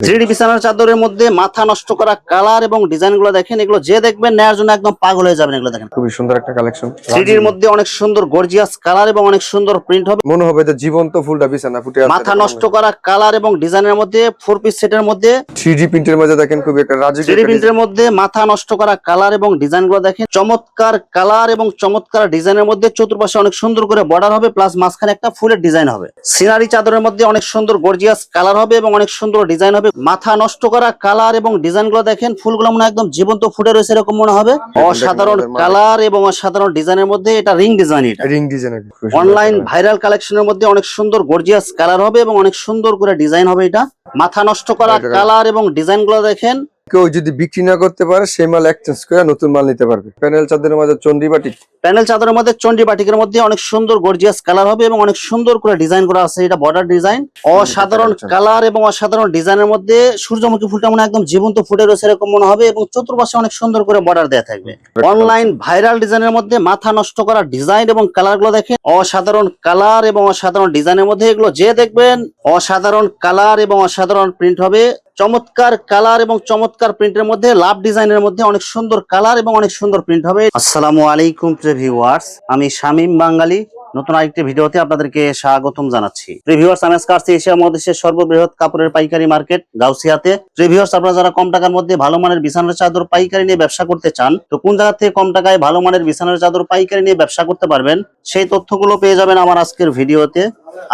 Three বিছানার চাদরের মধ্যে মাথা নষ্ট করা কালার এবং ডিজাইনগুলো দেখেন এগুলো যে দেখবেন নেওয়ার জন্য একদম পাগল হয়ে যাবেন এগুলো দেখেন। খুবই সুন্দর একটা কালেকশন। থ্রিডির মধ্যে অনেক সুন্দর গর্জিয়াস কালার এবং অনেক সুন্দর প্রিন্ট হবে। মনে হবে যে জীবন্ত ফুলটা বিছানা ফুটে মাথা নষ্ট করা কালার এবং ডিজাইনের মধ্যে ফোর পিস সেটের মধ্যে। থ্রিডি প্রিন্টের মধ্যে দেখেন খুবই একটা রাজুক থ্রি প্রিন্টের মধ্যে মাথা নষ্ট করা কালার এবং ডিজাইনগুলো দেখেন। চমৎকার কালার এবং চমৎকার ডিজাইনের মধ্যে চতুর্পাশে অনেক সুন্দর করে বর্ডার হবে প্লাস মাঝখানে একটা ফুলের ডিজাইন হবে। সিনারি চাদরের মধ্যে অনেক সুন্দর গর্জিয়াস কালার হবে এবং অনেক সুন্দর ডিজাইন হবে। মাথা নষ্ট করা কালার এবং ডিজাইনগুলো দেখেন ফুলগুলো মনে একদম জীবন্ত ফুটে রয়েছে এরকম মনে হবে। অসাধারণ কালার এবং অসাধারণ ডিজাইনের মধ্যে এটা রিং ডিজাইন এটা। রিং ডিজাইন অনলাইন ভাইরাল কালেকশনের মধ্যে অনেক সুন্দর গর্জিয়াস কালার হবে এবং অনেক সুন্দর করে ডিজাইন হবে এটা। মাথা নষ্ট করা কালার এবং ডিজাইনগুলো দেখেন কেউ যদি বিক্রি না করতে পারে সেই মাল এক্সচেঞ্জ করে নতুন মাল নিতে পারবে। প্যানেল চাঁদের মাঝে চন্ডীবাটি প্যানেল চাদরের মধ্যে চন্ডি বাটিকের মধ্যে অনেক সুন্দর গর্জিয়াস কালার হবে এবং অনেক সুন্দর করে ডিজাইন করা আছে এটা বর্ডার ডিজাইন অসাধারণ কালার এবং অসাধারণ ডিজাইনের মধ্যে সূর্যমুখী ফুলটা মনে একদম জীবন্ত ফুটে রয়েছে এরকম মনে হবে এবং চতুর্পাশে অনেক সুন্দর করে বর্ডার দেওয়া থাকবে। অনলাইন ভাইরাল ডিজাইনের মধ্যে মাথা নষ্ট করা ডিজাইন এবং কালারগুলো দেখেন অসাধারণ কালার এবং অসাধারণ ডিজাইনের মধ্যে এগুলো যে দেখবেন অসাধারণ কালার এবং অসাধারণ প্রিন্ট হবে। চমৎকার কালার এবং চমৎকার প্রিন্টের মধ্যে, লাভ ডিজাইনের মধ্যে অনেক সুন্দর কালার এবং অনেক সুন্দর প্রিন্ট হবে। আসসালামু আলাইকুম আমি শামীম বাঙালি। নতুন আরেকটি ভিডিওতে আপনাদেরকে স্বাগতম জানাচ্ছি। রিভিউয়ার্স আমি এশিয়া মহাদেশের সর্ববৃহৎ কাপড়ের পাইকারি মার্কেট গাউসিয়াতে। রিভিউয়ার্স আপনারা যারা কম টাকার মধ্যে ভালো মানের বিছানার চাদর পাইকারি নিয়ে ব্যবসা করতে চান, তো কোন জায়গা থেকে কম টাকায় ভালো মানের বিছানার চাদর পাইকারি নিয়ে ব্যবসা করতে পারবেন, সেই তথ্যগুলো পেয়ে যাবেন আমার আজকের ভিডিওতে।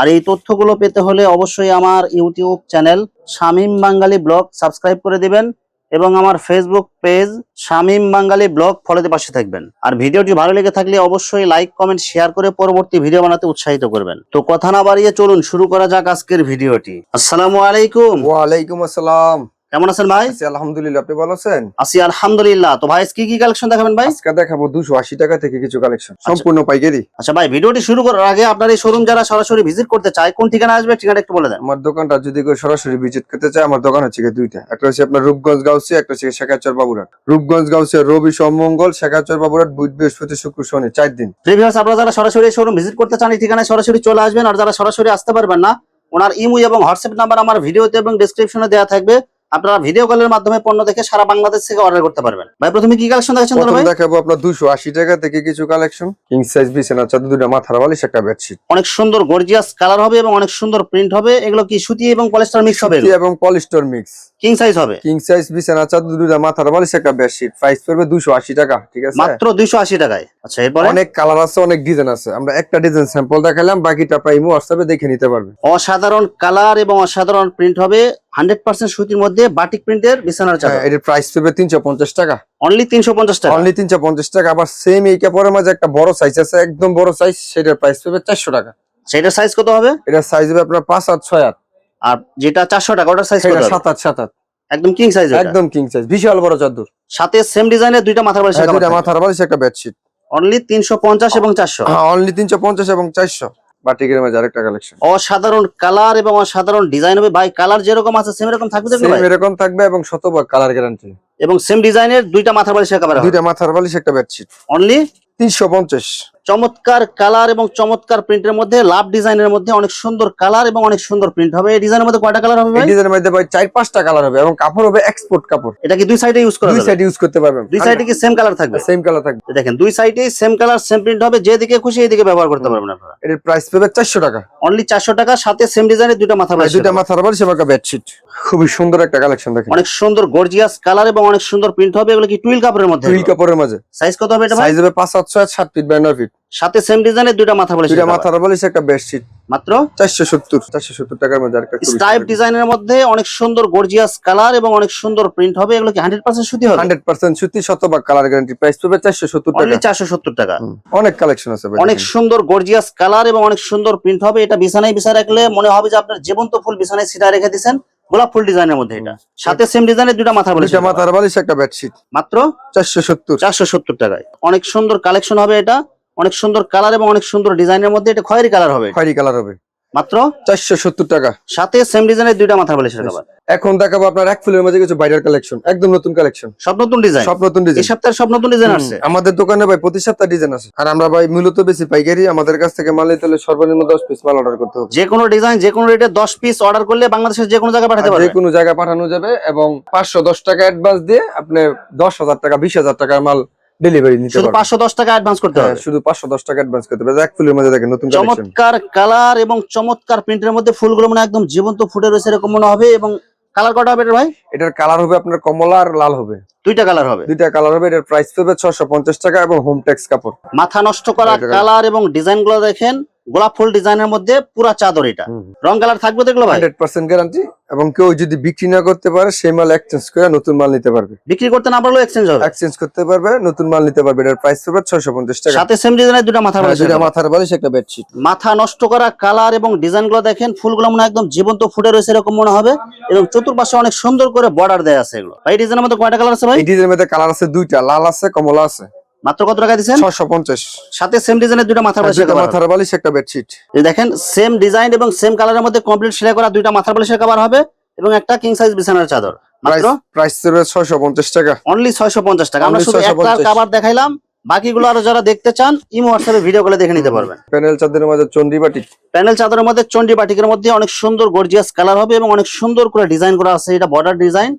আর এই তথ্যগুলো পেতে হলে অবশ্যই আমার YouTube channel Shamim Bangali blog subscribe করে দিবেন। এবং আমার Facebook page Shamim Bangali blog ফলোতে পাশে থাকবেন। আর ভিডিওটি ভালো লেগে থাকলে অবশ্যই লাইক কমেন্ট শেয়ার করে পরবর্তী ভিডিও বানাতে উৎসাহিত করবেন। তো কথা না বাড়িয়ে চলুন, শুরু করা যাক আজকের ভিডিওটি আসসালামু আলাইকুম। ওয়ালাইকুম আসসালাম। কেমন আছেন ভাই? আলহামদুলিল্লাহ আপনি ভালো আছেন? আছি আলহামদুলিল্লাহ। তো ভাই কি কি কালেকশন দেখাবেন ভাই? আজকে দেখাবো দুশো আশি টাকা থেকে কিছু কালেকশন সম্পূর্ণ পাইকারি। আচ্ছা ভাই ভিডিওটি শুরু করার আগে আপনার এই শোরুম যারা সরাসরি ভিজিট করতে চায় কোন ঠিকানা আসবে ঠিকানা একটু বলে দেন। আমার দোকানটা যদি কেউ সরাসরি ভিজিট করতে চায় আমার দোকান হচ্ছে দুইটা। একটা হচ্ছে আপনার রূপগঞ্জ গাউসি একটা হচ্ছে শেখাচর বাবুরাট রূপগঞ্জ গাউসি রবি সোমমঙ্গল শেখাচর বাবুরাট বুধ বৃহস্পতি শুক্র শনি চার দিন। প্রিভিয়াস আপনারা যারা সরাসরি শোরুম ভিজিট করতে চান এই ঠিকানায় সরাসরি চলে আসবেন। আর যারা সরাসরি আসতে পারবেন না ওনার ইমু এবং হোয়াটসঅ্যাপ নাম্বার আমার ভিডিওতে এবং ডেসক্রিপশনে দেওয়া থাকবে। আপনারা ভিডিও কলের মাধ্যমে পণ্য দেখে সারা বাংলাদেশ থেকে অর্ডার করতে পারবেন। ভাই প্রথমে কি কালেকশন দেখাচ্ছেন প্রথম ভাই? দেখাবো আপনার দুশো আশি টাকা থেকে কিছু কালেকশন কিং সাইজ বিছানা চাদর দুটা মাথার বালিশ একটা বেডশিট অনেক সুন্দর গর্জিয়াস কালার হবে এবং অনেক সুন্দর প্রিন্ট হবে। এগুলো কি সুতি এবং পলিস্টার মিক্স হবে সুতি এবং পলিস্টার মিক্স কিং সাইজ হবে? কিং সাইজ বিছানা চাদর দুটা মাথার বালিশ একটা বেডশিট প্রাইস পড়বে দুশো আশি টাকা ঠিক আছে? মাত্র দুইশো আশি টাকায়। আচ্ছা এরপরে? অনেক কালার আছে অনেক ডিজাইন আছে। আমরা একটা ডিজাইন স্যাম্পল দেখালাম বাকিটা প্রাইমো হোয়াটসঅ্যাপে দেখে নিতে পারবে অসাধারণ কালার এবং অসাধারণ প্রিন্ট হবে। হান্ড্রেড পার্সেন্ট সুতির মধ্যে বাটিক প্রিন্টের বিছানার হ্যাঁ, চাদর এটার প্রাইস পড়বে তিনশো পঞ্চাশ টাকা। অনলি তিনশো পঞ্চাশ টাকা? অনলি তিনশো পঞ্চাশ টাকা আবার সেম এই কাপড়ের মাঝে একটা বড় সাইজ আছে একদম বড় সাইজ সেটার প্রাইস পড়বে চারশো টাকা। সেটার সাইজ কত হবে? এটার সাইজ হবে আপনার পাঁচ আট ছয় আট। আর যেটা চারশো টাকা ওটার সাইজ কত সাত আট সাত আট। একদম কিং সাইজ একদম কিং সাইজ বিশাল বড় চাদর। সাথে সেম ডিজাইনের দুইটা মাথার বালিশ হ্যাঁ, দুইটা মাথার বালিশ একটা বেডশিট অনলি তিনশো পঞ্চাশ এবং চারশো? অনলি তিনশো পঞ্চাশ এবং চারশো। বাটিকের মাঝে আরেকটা কালেকশন অসাধারণ কালার এবং অসাধারণ ডিজাইন হবে। ভাই কালার যেরকম আছে সেম এরকম থাকবে সেম এরকম থাকবে এবং শতভাগ কালার গ্যারান্টি এবং সেম ডিজাইনের দুইটা মাথার বালিশ একেবারে দুইটা মাথার বালিশ একটা বেডশিট অনলি তিনশো পঞ্চাশ। চমৎকার কালার এবং চমৎকার প্রিন্টের মধ্যে লাভ ডিজাইনের মধ্যে অনেক সুন্দর কালার এবং অনেক সুন্দর প্রিন্ট হবে। এই ডিজাইনের মধ্যে কয়টা কালার হবে এই ডিজাইনের মধ্যে ভাই চার পাঁচটা কালার হবে এবং কাপড় হবে এক্সপোর্ট কাপড়। এটা কি দুই সাইডে ইউজ করা দুই সাইড ইউজ করতে পারবেন। দুই সাইডে কি সেম কালার থাকবে? সেম কালার থাকবে। দেখেন দুই সাইডে সেম কালার সেম প্রিন্ট হবে যেদিকে খুশি এইদিকে ব্যবহার করতে পারবেন আপনারা। এর প্রাইস পাবে চারশো টাকা। অনলি চারশো টাকা সাথে সেম ডিজাইনের দুইটা মাথা বালিশ দুইটা মাথার বালিশ এবং একটা বেডশিট খুবই সুন্দর একটা কালেকশন দেখেন। অনেক সুন্দর গর্জিয়াস কালার এবং অনেক সুন্দর প্রিন্ট হবে এগুলো কি টুইল কাপড়ের মধ্যে টুইল কাপড়ের মাঝে। সাইজ কত হবে এটা ভাই? সাইজ হবে পাঁচ সাত ছয় সাত ফিট বাই নয় ফিট সাথে সেম ডিজাইনের দুইটা মাথা বালিশ দুইটা মাথার বালিশ একটা বেডশিট মাত্র? চারশো সত্তর চারশো সত্তর টাকার মধ্যে স্টাইপ ডিজাইনের মধ্যে অনেক সুন্দর গর্জিয়াস কালার এবং অনেক সুন্দর প্রিন্ট হবে। এগুলো কি হান্ড্রেড পার্সেন্ট সুতি হবে? হান্ড্রেড পার্সেন্ট সুতি শতভাগ কালার গ্যারান্টি প্রাইস পাবে চারশো সত্তর অনলি টাকা চারশো সত্তর টাকা। অনেক কালেকশন আছে ভাই অনেক সুন্দর গর্জিয়াস কালার এবং অনেক সুন্দর প্রিন্ট হবে। এটা বিছানায় বিছানা রাখলে মনে হবে যে আপনার জীবন্ত ফুল বিছানায় সিটা রেখে দিয়েছেন। গোলাপ ফুল ডিজাইনের মধ্যে এটা। সাথে সেম ডিজাইনের দুইটা মাথা বালিশ দুইটা মাথার বালিশ একটা বেডশিট মাত্র? চারশো সত্তর। চারশো সত্তর টাকায়। অনেক সুন্দর কালেকশন হবে এটা। অনেক সুন্দর কালার এবং অনেক সুন্দর ডিজাইনের মধ্যে এটা খয়েরি কালার হবে। খয়েরি কালার হবে। মাত্র চারশো সত্তর টাকা। সাথে সেম ডিজাইনের দুইটা মাথা বালিশের কভার এখন দেখাবো আপনার এক ফুলের মাঝে কিছু বাইরের কালেকশন একদম নতুন কালেকশন সব নতুন ডিজাইন সব নতুন এই ডিজাইন সপ্তাহে সব নতুন ডিজাইন আছে আমাদের দোকানে ভাই প্রতি সপ্তাহে ডিজাইন আছে আর আমরা ভাই মূলত বেশি পাইকারি আমাদের কাছ থেকে মাল নিতে হলে সর্বনিম্ন দশ পিস মাল অর্ডার করতে হবে। যে কোনো ডিজাইন যে কোনো রেটে দশ পিস অর্ডার করলে বাংলাদেশের যে কোনো জায়গায় পাঠাতে আর যে কোনো জায়গায় পাঠানো যাবে এবং পাঁচশো দশ টাকা অ্যাডভান্স দিয়ে আপনি দশ হাজার টাকা বিশ হাজার টাকার মাল ডেলিভারি নিতে শুধু পারবেন পাঁচশো দশ টাকা অ্যাডভান্স করতে হবে। শুধু পাঁচশো দশ টাকা অ্যাডভান্স করতে হবে। এক ফুলের মধ্যে দেখেন নতুন কালেকশন চমৎকার কালার এবং চমৎকার প্রিন্টের মধ্যে ফুলগুলো মানে একদম জীবন্ত ফুটে রয়েছে এরকম মনে হবে। এবং কালার কটা হবে ভাই? এটার কালার হবে আপনার কমলা আর লাল হবে। দুইটা কালার হবে। দুইটা কালার হবে এটার প্রাইস ছশো পঞ্চাশ টাকা এবং হোম টেক্স কাপড়। মাথা নষ্ট করা কালার এবং ডিজাইনগুলো দেখেন। গোলাপ ফুল ডিজাইনের মধ্যে পুরা চাদর এটা। রং কালার থাকবে দেখল ভাই? হান্ড্রেড পার্সেন্ট গ্যারান্টি এবং কেউ যদি বিক্রি না করতে পারে সেই মাল এক্সচেঞ্জ করে নতুন মাল নিতে পারবে। বিক্রি করতে না পারলেও এক্সচেঞ্জ হবে। এক্সচেঞ্জ করতে পারবে নতুন মাল নিতে পারবে। এটার প্রাইস ছয়শো পঞ্চাশ টাকা। সাথে সেম ডিজাইনের দুটো মাথা হ্যাঁ, বালিশের দুইটা cover। মাথার বালিশ একটা বেডশিট মাথা নষ্ট করা কালার এবং ডিজাইনগুলো দেখেন ফুলগুলো মনে একদম জীবন্ত ফুটে রয়েছে এরকম মনে হবে। এবং চতুর্পাশে অনেক সুন্দর করে বর্ডার দেয়া আছে এগুলো। ভাই ডিজাইনের মধ্যে কয়টা কালার আছে ভাই? এই ডিজাইনের মধ্যে কালার আছে দুইটা লাল আছে কমলা আছে। মাত্র কত টাকা দিচ্ছেন? ছশো পঞ্চাশ। সাথে সেম ডিজাইনের দুটো মাথা বালিশের দুইটা cover হবে। মাথার বালিশ একটা বেডশিট এই দেখেন সেম ডিজাইন এবং সেম কালারের মধ্যে কমপ্লিট সেলাই করা দুইটা মাথা বালিশের কভার হবে এবং একটা কিং সাইজ বিছানার চাদর। মাত্র? প্রাইস ছয়শো পঞ্চাশ টাকা। অনলি ছয়শো পঞ্চাশ টাকা। আমরা শুধু একটা 650 কাবার দেখাইলাম। বাকিগুলো আরও যারা দেখতে চান ইমো হোয়াটসঅ্যাপে ভিডিও করে দেখে নিতে পারবেন। প্যানেল চাঁদের মাঝে চন্ডি বাটি। প্যানেল চাদরের মধ্যে চন্ডি বাটিকের মধ্যে অনেক সুন্দর গর্জিয়াস কালার হবে এবং অনেক সুন্দর করে ডিজাইন করা আছে। এটা বর্ডার ডিজাইন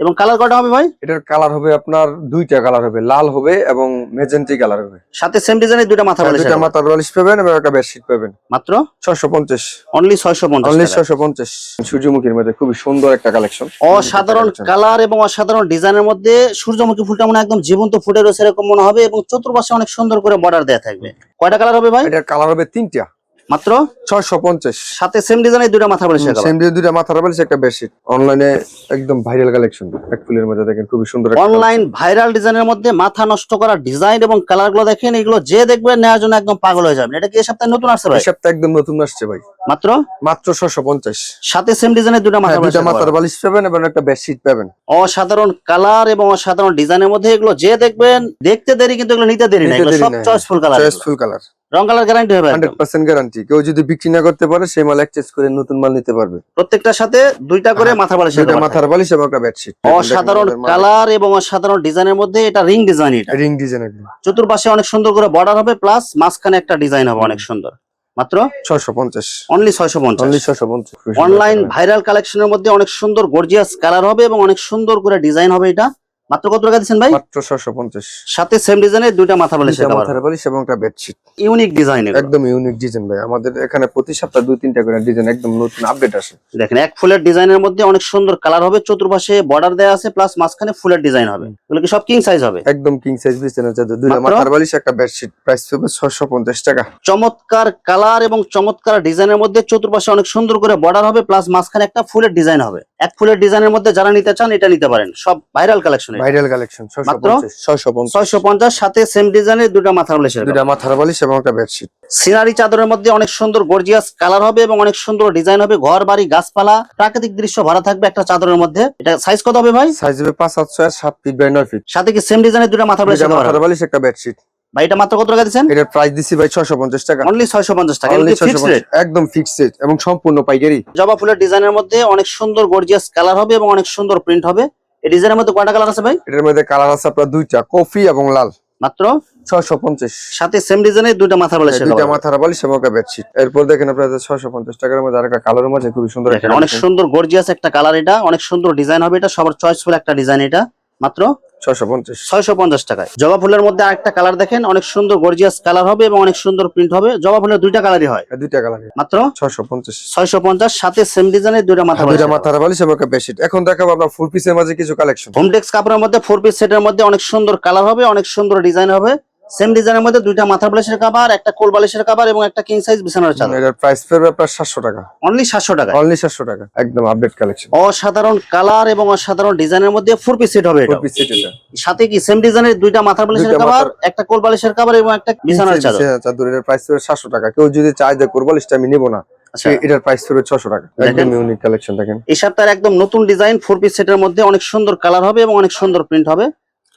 এবং কালার কটা হবে ভাই? এটার কালার হবে আপনার দুইটা কালার হবে লাল হবে এবং মেজেন্টি কালার হবে। সাথে সেম ডিজাইনের দুইটা মাথা হ্যাঁ, বালিশ দুইটা মাথার বালিশ পাবেন এবং একটা বেডশিট পাবেন। মাত্র? ছশো পঞ্চাশ। অনলি ছয়শো পঞ্চাশ অনলি ছশো পঞ্চাশ। সূর্যমুখীর মধ্যে খুবই সুন্দর একটা কালেকশন অসাধারণ কালার এবং অসাধারণ ডিজাইনের মধ্যে সূর্যমুখী ফুলটা মনে একদম জীবন্ত ফুটে রয়েছে এরকম মনে হবে এবং চতুর্পাশে অনেক সুন্দর করে বর্ডার দেয়া থাকবে। কয়টা কালার হবে ভাই? এটার কালার হবে তিনটা। মাত্র ছয়শো পঞ্চাশ। সাথে সেম ডিজাইনের দুইটা মাথা বলেছে সেম দিয়ে দুটো মাথার বালিশ একটা বেডশিট। অনলাইনে একদম ভাইরাল কালেকশন এক ফুলের মধ্যে দেখেন খুবই সুন্দর অনলাইন ভাইরাল ডিজাইনের মধ্যে মাথা নষ্ট করা ডিজাইন এবং কালারগুলো দেখেন এগুলো যে দেখবেন নেওয়ার জন্য একদম পাগল হয়ে যাবে এটা কি এই সপ্তাহে নতুন আসছে ভাই? এই সপ্তাহে একদম নতুন আসছে ভাই। মাত্র? মাত্র ছশো পঞ্চাশ। সাথে সেম ডিজাইনের দুইটা মাথা দুইটা মাথার বালিশ পাবেন এবং একটা বেডশিট পাবেন। অসাধারণ কালার এবং অসাধারণ ডিজাইনের মধ্যে এগুলো যে দেখবেন দেখতে দেরি কিন্তু এগুলো নিতে দেরি না এগুলো সব চয়েসফুল কালার চয়েসফুল কালার রং কালার গ্যারান্টি হবে একদম। হান্ড্রেড পার্সেন্ট গ্যারান্টি কেউ যদি বিক্রি না করতে পারে সেই মাল এক্সচেঞ্জ করে নতুন মাল নিতে পারবে। প্রত্যেকটার সাথে দুইটা করে হ্যাঁ, মাথা দুইটা cover মাথার বালিশ এবং একটা বেডশিট অসাধারণ কালার এবং অসাধারণ ডিজাইনের মধ্যে এটা রিং ডিজাইন এটা। রিং ডিজাইন একদম। চতুর্পাশে অনেক সুন্দর করে বর্ডার হবে প্লাস মাঝখানে একটা ডিজাইন হবে অনেক সুন্দর। মাত্র? ছয়শো পঞ্চাশ। অনলি ছয়শো পঞ্চাশ। অনলি ছয়শো পঞ্চাশ। অনলাইন ভাইরাল কালেকশনের মধ্যে অনেক সুন্দর গর্জিয়াস কালার হবে এবং অনেক সুন্দর করে ডিজাইন হবে এটা। মাত্র কত টাকা দিচ্ছেন ভাই? মাত্র ছয়শো পঞ্চাশ। সাথে সেম ডিজাইনের দুইটা মাথা দুইটা কভার মাথার বালিশ এবং একটা বেডশিট ইউনিক ডিজাইন একদম ইউনিক ডিজাইন ভাই। আমাদের এখানে প্রতি সপ্তাহে দুই তিনটা করে ডিজাইন একদম নতুন আপডেট আসে। দেখেন এক ফুলের ডিজাইনের মধ্যে অনেক সুন্দর কালার হবে চতুর্পাশে বর্ডার দেওয়া আছে প্লাস মাঝখানে ফুলের ডিজাইন হবে। এগুলো কি সব কিং সাইজ হবে? একদম কিং সাইজ বিছানা চাদর দুইটা? মাথার বালিশ একটা বেডশিট প্রাইস ছয়শো পঞ্চাশ টাকা। চমৎকার কালার এবং চমৎকার ডিজাইনের মধ্যে চতুর্পাশে অনেক সুন্দর করে বর্ডার হবে প্লাস মাঝখানে একটা ফুলের ডিজাইন হবে। এক ফুলের ডিজাইনের মধ্যে যারা নিতে চান এটা নিতে পারেন। সব ভাইরাল কালেকশন ভাইরাল কালেকশন ছয়শো মাত্র? পঞ্চাশ ছয়শো পঞ্চাশ। ছয়শো পঞ্চাশ সাথে সেম ডিজাইনের দুটো মাথা বালিশের দুইটা মাথার বালিশ এবং একটা বেডশিট সিনারি চাদরের মধ্যে অনেক সুন্দর গর্জিয়াস কালার হবে এবং অনেক সুন্দর ডিজাইন হবে। ঘর বাড়ি গাছপালা প্রাকৃতিক দৃশ্য ভরা থাকবে একটা চাদরের মধ্যে। এটা সাইজ কত হবে ভাই? সাইজ হবে পাঁচ সাত ছয় সাত ফিট বাই নয় ফিট সাথে কি সেম ডিজাইনের দুটো মাথা দুইটা বালিশের মাথার বালিশ একটা বেডশিট ভাই এটা মাত্র কত টাকা দিচ্ছেন? এটার প্রাইস দিছি ভাই ছয়শো পঞ্চাশ টাকা। অনলি ছয়শো পঞ্চাশ টাকা Only ফিক্স 650 রেট একদম ফিক্সড এবং সম্পূর্ণ পাইকারি। জবা ফুলের ডিজাইনের মধ্যে অনেক সুন্দর গর্জিয়াস কালার হবে এবং অনেক সুন্দর প্রিন্ট হবে। এই ডিজাইনের মধ্যে কয়টা কালার আছে ভাই? এটার মধ্যে কালার আছে আপনার দুইটা কফি এবং লাল। মাত্র? ছয়শো পঞ্চাশ। সাথে সেম ডিজাইনের দুইটা মাথা বালিশ দুইটা cover। মাথার বালিশ এবং একটা বেডশিট এরপর দেখেন আপনারা ছয়শো পঞ্চাশ টাকার মধ্যে আরেকটা কালার মধ্যে খুবই সুন্দর একটা অনেক সুন্দর গর্জিয়াস একটা কালার এটা অনেক সুন্দর ডিজাইন হবে এটা সবার চয়েসফুল একটা ডিজাইন এটা। মাত্র ছয়শো পঞ্চাশ। ছয়শো পঞ্চাশ টাকায়। জবা ফুলের মধ্যে আরেকটা কালার দেখেন অনেক সুন্দর গর্জিয়াস কালার হবে এবং অনেক সুন্দর প্রিন্ট হবে। জবা ফুলের দুইটা কালারই হয়। দুইটা কালার মাত্র ছয়শো পঞ্চাশ। ছয়শো পঞ্চাশ সাথে সেম ডিজাইনের দুইটা মাথা দুইটা মাথার বালিশ এবং একটা বেডশিট এখন দেখাবো আমরা ফুল পিসের মাঝে কিছু কালেকশন হোমটেক্স কাপড়ের মধ্যে ফোর পিস সেটের মধ্যে অনেক সুন্দর কালার হবে অনেক সুন্দর ডিজাইন হবে। সেম ডিজাইনের মধ্যে দুইটা মাথা বালিশের কাবার একটা কোল বালিশের কাবার এবং একটা কিং সাইজ বিছানার চাদর। এটার প্রাইস পড়বে আপনার সাতশো টাকা। অনলি সাতশো টাকা অনলি সাতশো টাকা একদম আপডেট কালেকশন অসাধারণ কালার এবং অসাধারণ ডিজাইনের মধ্যে ফোর পিস সেট হবে এটা। পিস সেট এটা। সাথে কি সেম ডিজাইনের দুইটা মাথা বালিশের কাবার একটা কোল বালিশের কাবার এবং একটা বিছানার চাদর? চাদর এটার প্রাইস পড়বে সাতশো টাকা। কেউ যদি চায় যে করব লিস্ট আমি নিবো না আচ্ছা। এটার প্রাইস পড়বে ছশো টাকা। একদম ইউনিক কালেকশন দেখেন। এই সপ্তাহের একদম নতুন ডিজাইন ফোর পিস সেটের মধ্যে অনেক সুন্দর কালার হবে এবং অনেক সুন্দর প্রিন্ট হবে।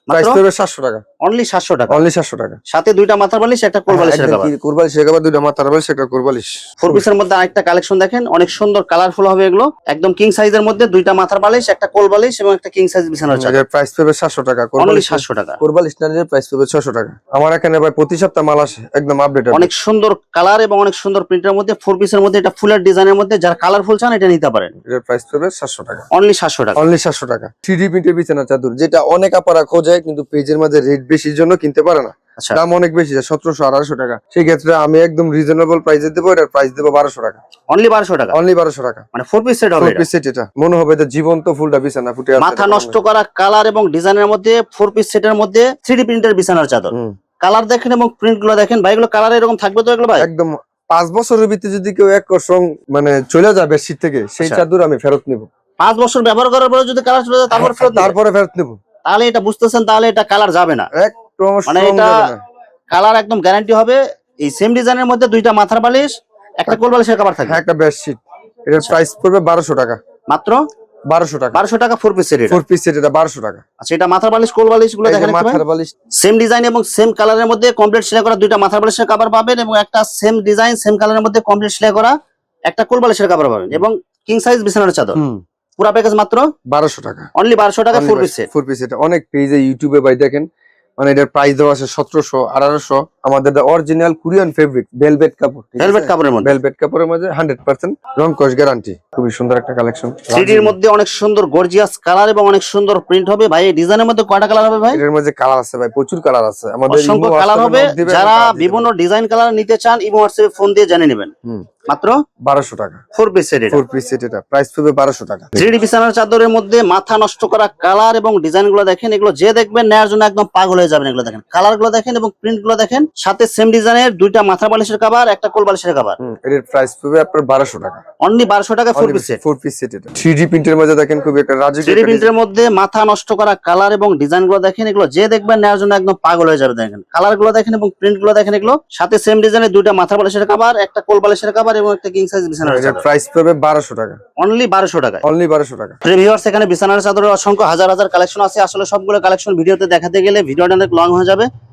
প্রাইস পড়বে সাতশো টাকা। অনলি সাতশো টাকা? অনলি সাতশো টাকা। সাথে দুইটা মাথার বালিশ একটা কোল বালিশের একদম কোরবালিশ একেবারে দুইটা মাথার বালিশ একটা কোরবালিশ ফোর পিসের মধ্যে আরেকটা কালেকশন দেখেন অনেক সুন্দর কালারফুল হবে এগুলো। একদম কিং সাইজের মধ্যে দুইটা মাথার বালিশ একটা কোল এবং একটা কিং সাইজ বিছানার চাদর। এটার প্রাইস পড়বে সাতশো টাকা কোরবালিশ সাতশো টাকা। কোরবালিশ নানের প্রাইস পড়বে ছশো টাকা। আমার এখানে ভাই প্রতি সপ্তাহ মাল আসে একদম আপডেট অনেক সুন্দর কালার এবং অনেক সুন্দর প্রিন্টের মধ্যে ফোর পিসের মধ্যে এটা ফুলের ডিজাইনের মধ্যে যারা কালারফুল চান এটা নিতে পারেন। প্রাইস পড়বে টাকা। অনলি সাতশো টাকা। অনলি সাতশো টাকা। থ্রি প্রিন্টের বিছানা চাদর যেটা অনেক আপারা খোঁজে কিন্তু পেজের মাঝে রেট বেশির জন্য কিনতে পারে না। আচ্ছা। দাম অনেক বেশি যায় সতেরোশো আড়াইশো টাকা। সেই ক্ষেত্রে আমি একদম রিজনেবল প্রাইসে দেবো এটার প্রাইস দেবো বারোশো টাকা। অনলি বারোশো টাকা? অনলি বারোশো টাকা। মানে ফোর পিস সেট হবে ফোর পিস সেট এটা। মনে হবে যে জীবন্ত ফুলটা বিছানা ফুটে মাথা নষ্ট করা কালার এবং ডিজাইনের মধ্যে ফোর পিস সেটের মধ্যে থ্রি প্রিন্টের বিছানার চাদর। কালার দেখেন এবং প্রিন্টগুলো দেখেন। ভাই এগুলো কালার এরকম থাকবে তো এগুলো ভাই? একদম। পাঁচ বছরের ভিতরে যদি কেউ এক কসং মানে চলে যাবে শীত থেকে সেই আচ্ছা। চাদর আমি ফেরত নিব। পাঁচ বছর ব্যবহার করার পরে যদি কালার চলে যায় তারপর ফেরত দিবেন? তারপরে ফেরত নিব। তাহলে এটা বুঝতেছেন তাহলে এটা কালার যাবে না। মানে এটা- কালার একদম গ্যারান্টি হবে। এই সেম ডিজাইনের মধ্যে দুইটা মাথার বালিশ একটা কোল বালিশের কভার থাকবে। হ্যাঁ একটা বেডশিট আচ্ছা। প্রাইস পড়বে বারোশো টাকা। মাত্র? বারোশো টাকা। বারোশো টাকা ফোর পিস সেট এটা। ফোর পিস সেট এটা বারোশো টাকা। আচ্ছা এটা মাথার বালিশ কোল বালিশগুলো দেখেন মাথার বালিশ। সেম ডিজাইন এবং সেম কালারের মধ্যে কমপ্লিট সেলাই করা দুইটা মাথার বালিশের কভার পাবেন এবং একটা সেম ডিজাইন সেম কালারের মধ্যে কমপ্লিট সেলাই করা একটা কোল বালিশের কভার পাবেন এবং কিং সাইজ বিছানার চাদর। পুরো প্যাকেজ মাত্র? বারোশো টাকা। অনলি বারোশো টাকা four piece set four piece এটা অনেক পেজে ইউটিউবে ভাই দেখেন মানে এটার প্রাইস দেওয়া আছে সতেরোশো আঠারোশো। আমাদের অরিজিনাল কোরিয়ান ফেব্রিক ভেলভেট কাপড় ভেলভেট কাপড়ের মধ্যে? ভেলভেট কাপড়ের মধ্যে হান্ড্রেড পার্সেন্ট রং কস গ্যারান্টি খুবই সুন্দর একটা কালেকশন থ্রিডির মধ্যে অনেক সুন্দর গর্জিয়াস কালার এবং অনেক সুন্দর প্রিন্ট হবে। ভাই এই ডিজাইনের মধ্যে কয়টা কালার হবে ভাই? এর মধ্যে কালার আছে ভাই প্রচুর কালার আছে। আমাদের অসংখ্য কালার হবে। যারা বিভিন্ন ডিজাইন কালার নিতে চান ইমো হোয়াটসঅ্যাপে ফোন দিয়ে জেনে নেবেন। মাত্র? বারোশো টাকা। ফোর পিস সেট এটা। ফোর পিস সেট এটা। প্রাইস পড়বে বারোশো টাকা। থ্রিডি বিছানার চাদরের মধ্যে মাথা নষ্ট করা কালার এবং ডিজাইনগুলো দেখেন এগুলো যে দেখবেন নেওয়ার জন্য একদম পাগল হয়ে যাবেন এগুলো দেখেন। কালারগুলো দেখেন এবং প্রিন্টগুলো দেখেন। সাথে সেম ডিজাইনের দুইটা মাথা বালিশের কাবার একটা কোল বালিশের কাবার হুম, এটার প্রাইস পড়বে আপনার বারোশো টাকা। অনলি বারোশো টাকা four piece set four piece set এটা। থ্রি ডি প্রিন্টের মধ্যে দেখেন খুব একটা রাজু থ্রিডি প্রিন্টের মধ্যে মাথা নষ্ট করা কালার এবং ডিজাইনগুলো দেখেন এগুলো যে দেখবেন নেওয়ার জন্য একদম পাগল হয়ে যাবে দেখেন। কালারগুলো দেখেন এবং প্রিন্টগুলো দেখেন এগুলো সাথে সেম ডিজাইনের দুইটা মাথা বালিশের কাবার একটা কোল বালিশের কাবার এবং একটা কিং সাইজ বিছানার চাদর। প্রাইস পড়বে বারোশো টাকা। অনলি বারোশো টাকা অনলি বারোশো টাকা। ভিউয়ার্স এখানে বিছানার চাদরের অসংখ্য হাজার হাজার কালেকশন আছে। আসলে সবগুলো কালেকশন ভিডিওতে দেখাতে গেলে ভিডিওটা অনেক লং হয়ে যাবে।